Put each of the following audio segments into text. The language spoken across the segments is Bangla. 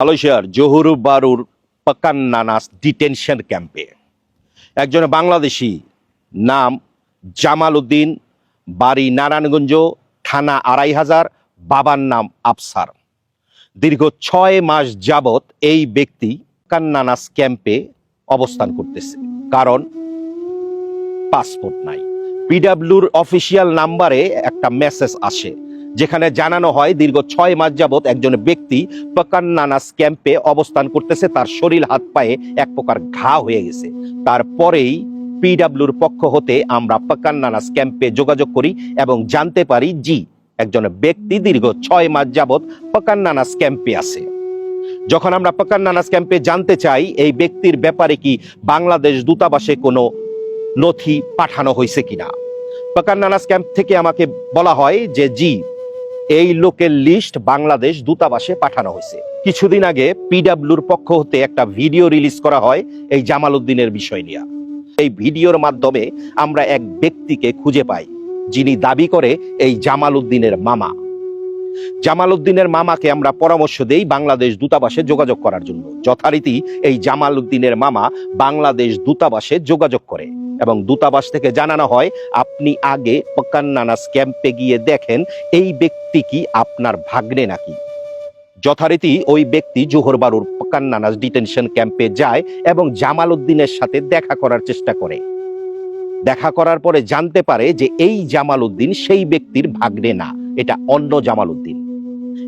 মালয়েশিয়ার জহুরু বারুর পাকান্নানাস ডিটেনশন ক্যাম্পে। একজন বাংলাদেশি, নাম জামাল উদ্দিন, বাড়ি নারায়ণগঞ্জ, থানা আড়াই হাজার, বাবার নাম আফসার। দীর্ঘ ছয় মাস যাবৎ এই ব্যক্তি কান্নানাস ক্যাম্পে অবস্থান করতেছে। কারণ পাসপোর্ট নাই। পিডাব্লিউর অফিসিয়াল নাম্বারে একটা মেসেজ আসে যেখানে জানানো হয় দীর্ঘ ছয় মাস যাবৎ একজন ব্যক্তি পকান্নানাস ক্যাম্পে অবস্থান করতেছে, তার শরীর, হাত, পায়ে এক প্রকার ঘা হয়ে গেছে। তারপরেই পিডাব্লিউর পক্ষ হতে আমরা পকান্নানাস ক্যাম্পে যোগাযোগ করি এবং জানতে পারি, জি, একজন ব্যক্তি দীর্ঘ ছয় মাস যাবৎ পকান্নানাস ক্যাম্পে আছে। যখন আমরা পকান্নানাস ক্যাম্পে জানতে চাই, এই ব্যক্তির ব্যাপারে কি বাংলাদেশ দূতাবাসে কোনো নথি পাঠানো হয়েছে কিনা? পকান্নানাস ক্যাম্প থেকে আমাকে বলা হয় যে, জি এই লোকের লিস্ট বাংলাদেশ দূতাবাসে পাঠানো হয়েছে। কিছুদিন আগে পিডাব্লিউর পক্ষ হতে একটা ভিডিও রিলিজ করা হয় এই জামাল উদ্দিনের বিষয় নিয়ে। এই ভিডিওর মাধ্যমে আমরা এক ব্যক্তিকে খুঁজে পাই, যিনি দাবি করে এই জামাল উদ্দিনের মামা। জামাল উদ্দিনের মামাকে আমরা পরামর্শ দেই বাংলাদেশ দূতাবাসে যোগাযোগ করার জন্য। যথারীতি এই জামাল উদ্দিনের মামা বাংলাদেশ দূতাবাসে যোগাযোগ করে। এবং দূতাবাস থেকে জানানো হয়, আপনি আগে পকান্নানাস ক্যাম্পে গিয়ে দেখেন, এই ব্যক্তি কি আপনার ভাগ্নে নাকি? যথারীতি ওই ব্যক্তি জোহর বারুর পকান্নানাস ডিটেনশন ক্যাম্পে যায় এবং জামাল উদ্দিনের সাথে দেখা করার চেষ্টা করে। দেখা করার পরে জানতে পারে যে এই জামাল উদ্দিন সেই ব্যক্তির ভাগ্নে না, এটা অন্য জামাল উদ্দিন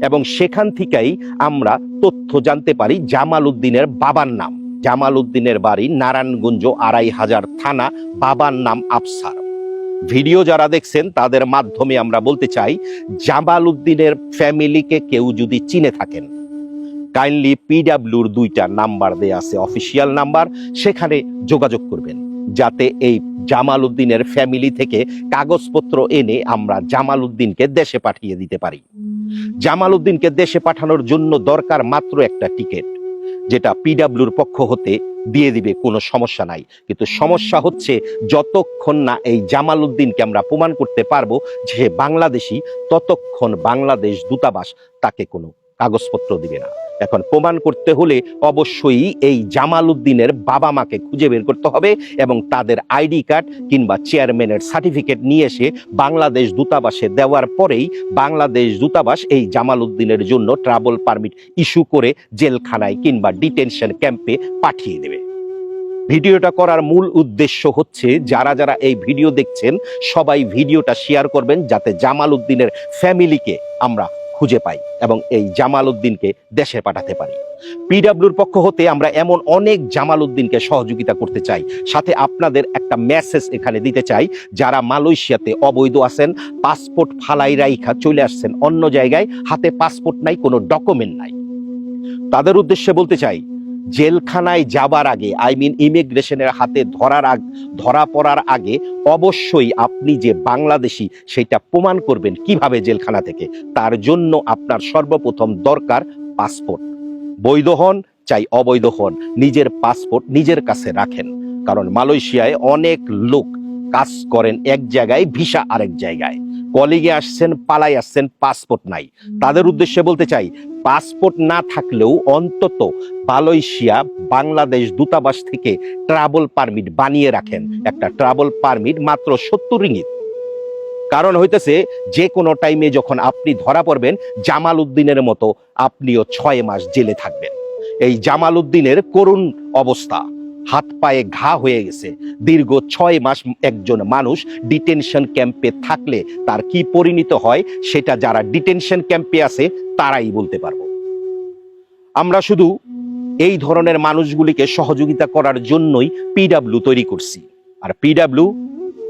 এবং সেখান থেকেই আমরা তথ্য জানতে পারি জামাল উদ্দিনের বাবার নাম। জামাল উদ্দিনের বাড়ি নারায়ণগঞ্জ আড়াই হাজার থানা, বাবার নাম আফসার। ভিডিও যারা দেখছেন, তাদের মাধ্যমে আমরা বলতে চাই জামাল উদ্দিনের ফ্যামিলিকে কেউ যদি চিনে থাকেন, কাইন্ডলি পিডাব্লিউর দুইটা নাম্বার দেয়া আছে, অফিসিয়াল নাম্বার, সেখানে যোগাযোগ করবেন, যাতে এই জামাল উদ্দিনের ফ্যামিলি থেকে কাগজপত্র এনে আমরা জামাল উদ্দিনকে দেশে পাঠিয়ে দিতে পারি। জামাল উদ্দিনকে দেশে পাঠানোর জন্য দরকার মাত্র একটা টিকিট। যেটা পিডাব্লিউর পক্ষ হতে দিয়ে দিবে, কোনো সমস্যা নাই। কিন্তু সমস্যা হচ্ছে, যতক্ষণ না এই জামাল উদ্দিনকে আমরা প্রমাণ করতে পারব যে বাংলাদেশি, ততক্ষণ বাংলাদেশ দূতাবাস তাকে কোনো কাগজপত্র দিবে না। এখন প্রমাণ করতে হলে অবশ্যই এই জামাল উদ্দিনের বাবা মাকে খুঁজে বের করতে হবে এবং তাদের আইডি কার্ড কিংবা চেয়ারম্যানের সার্টিফিকেট নিয়ে এসে বাংলাদেশ দূতাবাসে দেওয়ার পরেই বাংলাদেশ দূতাবাস এই জামাল উদ্দিনের জন্য ট্রাভেল পারমিট ইস্যু করে জেলখানায় কিংবা ডিটেনশন ক্যাম্পে পাঠিয়ে দেবে। ভিডিওটা করার মূল উদ্দেশ্য হচ্ছে যারা যারা এই ভিডিও দেখছেন সবাই ভিডিওটা শেয়ার করবেন যাতে জামাল উদ্দিনের ফ্যামিলিকে আমরা খুঁজে পাই এবং এই জামাল উদ্দিনকে দেশে পাঠাতে পারি। পিডাব্লিউর পক্ষ হতে আমরা এমন অনেক জামাল উদ্দিনকে সহযোগিতা করতে চাই। সাথে আপনাদের একটা মেসেজ এখানে দিতে চাই। যারা মালয়েশিয়াতে অবৈধ আছেন পাসপোর্ট ফালাই রাইখা চলে আসছেন অন্য জায়গায়, হাতে পাসপোর্ট নাই, কোনো ডকুমেন্ট নাই। তাদের উদ্দেশ্যে বলতে চাই জেলখানায় যাবার আগে আই মিন ইমিগ্রেশনের হাতে ধরার আগ, ধরা পড়ার আগে অবশ্যই আপনি যে বাংলাদেশি সেটা প্রমাণ করবেন কীভাবে জেলখানা থেকে। তার জন্য আপনার সর্বপ্রথম দরকার পাসপোর্ট। বৈধ হন চাই অবৈধ হন, নিজের পাসপোর্ট নিজের কাছে রাখেন। কারণ মালয়েশিয়ায় অনেক লোক কাজ করেন এক জায়গায়, ভিসা আরেক জায়গায়। কলিগে আসছেন পালাই আসছেন পাসপোর্ট নাই। তাদের উদ্দেশ্যে বলতে চাই পাসপোর্ট না থাকলেও অন্তত মালয়েশিয়া বাংলাদেশ দূতাবাস থেকে ট্রাভেল পারমিট বানিয়ে রাখেন। একটা ট্রাভেল পারমিট মাত্র সত্তর রিঙ্গিত। কারণ হইতেছে যে কোনো টাইমে যখন আপনি ধরা পড়বেন জামাল উদ্দিনের মতো আপনিও ছয় মাস জেলে থাকবেন। এই জামাল উদ্দিনের করুণ অবস্থা। হাত পায়ে ঘা হয়ে গেছে। দীর্ঘ ছয় মাস একজন মানুষ ডিটেনশন ক্যাম্পে থাকলে তার কি পরিণত হয় সেটা যারা ডিটেনশন ক্যাম্পে আছে তারাই বলতে পারব। আমরা শুধু এই ধরনের মানুষগুলিকে সহযোগিতা করার জন্যই পিডাব্লিউ তৈরি করছি। আর পিডাব্লিউ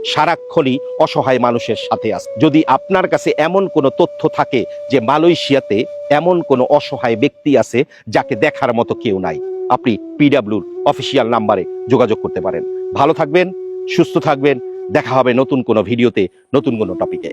সারাক্ষণই অসহায় মানুষের সাথে আছে। যদি আপনার কাছে এমন কোনো তথ্য থাকে যে মালয়েশিয়াতে এমন কোনো অসহায় ব্যক্তি আছে যাকে দেখার মতো কেউ নাই আপনি পিডাব্লিউর অফিসিয়াল নাম্বারে যোগাযোগ করতে পারেন। ভালো থাকবেন, সুস্থ থাকবেন, দেখা হবে নতুন কোনো ভিডিওতে, নতুন কোনো টপিকে